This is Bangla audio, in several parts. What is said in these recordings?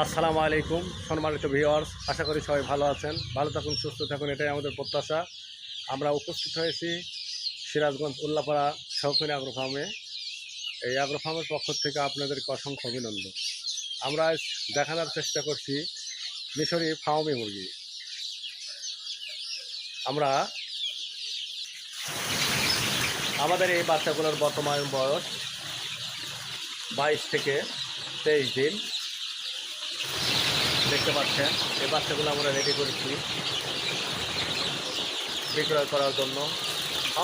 আসসালামু আলাইকুম, সম্মানিত ভিওয়ার্স আশা করি সবাই ভালো আছেন। ভালো থাকুন, সুস্থ থাকুন, এটাই আমাদের প্রত্যাশা। আমরা উপস্থিত হয়েছি সিরাজগঞ্জ উল্লাপাড়া শৌখিনী আগ্রো ফার্মে। এই আগ্রো ফার্মের পক্ষ থেকে আপনাদেরকে অসংখ্য অভিনন্দন। আমরা দেখানোর চেষ্টা করছি মিশরি ফার্মে মুরগি। আমরা আমাদের এই বাচ্চাগুলোর বর্তমান বয়স বাইশ থেকে তেইশ দিন। দেখতে পাচ্ছেন, এই বাচ্চাগুলো আমরা রেডি করেছি বিক্রয় করার জন্য।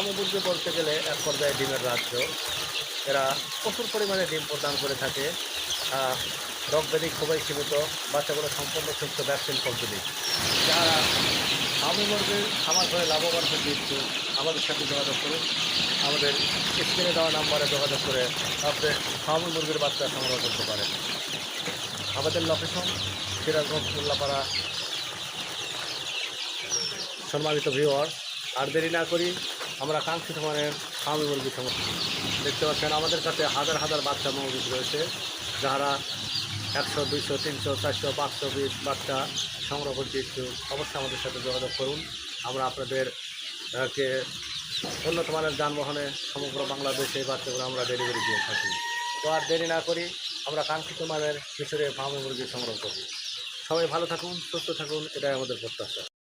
মুরগি বলতে গেলে এক পর্যায়ে ডিমের রাজ্য। এরা প্রচুর পরিমাণে ডিম প্রদান করে থাকে। রোগ ব্যাধি খুবই সীমিত, বাচ্চাগুলো সম্পূর্ণ সুস্থ ভ্যাকসিন কমপ্লিট যারা হামু মুরগির খামার করে লাভবান হতে আমাদের সাথে যোগাযোগ করুন। আমাদের স্ক্রিনে দেওয়া নাম্বারে যোগাযোগ করে আপনি হামু মুরগির বাচ্চা সংগ্রহ করতে পারেন। আমাদের লোকেশন সিরাজগঞ্জ উল্লাপাড়া সম্মানিত ভিওয়ার আর দেরি না করি, আমরা কাঙ্ক্ষিত মানের ফার্মি মুরগি সমস্যা দেখতে পাচ্ছেন, আমাদের কাছে হাজার হাজার বাচ্চা মজুদ রয়েছে যারা একশো, দুইশো, তিনশো, চারশো, পাঁচশো বিশ বাচ্চা সংগ্রহ করতে ইচ্ছুক, অবশ্যই আমাদের সাথে যোগাযোগ করুন। আমরা আপনাদের কে উন্নত মানের যানবাহনে সমগ্র বাংলাদেশে বাচ্চাগুলো আমরা ডেলিভারি দিয়ে থাকি। তো আর দেরি না করি, আমরা কাঙ্ক্ষিত মানের মিশরে ফার্মি মুরগি সংগ্রহ করি। সবাই ভালো থাকুন সুস্থ থাকুন এটাই আমাদের প্রত্যাশা।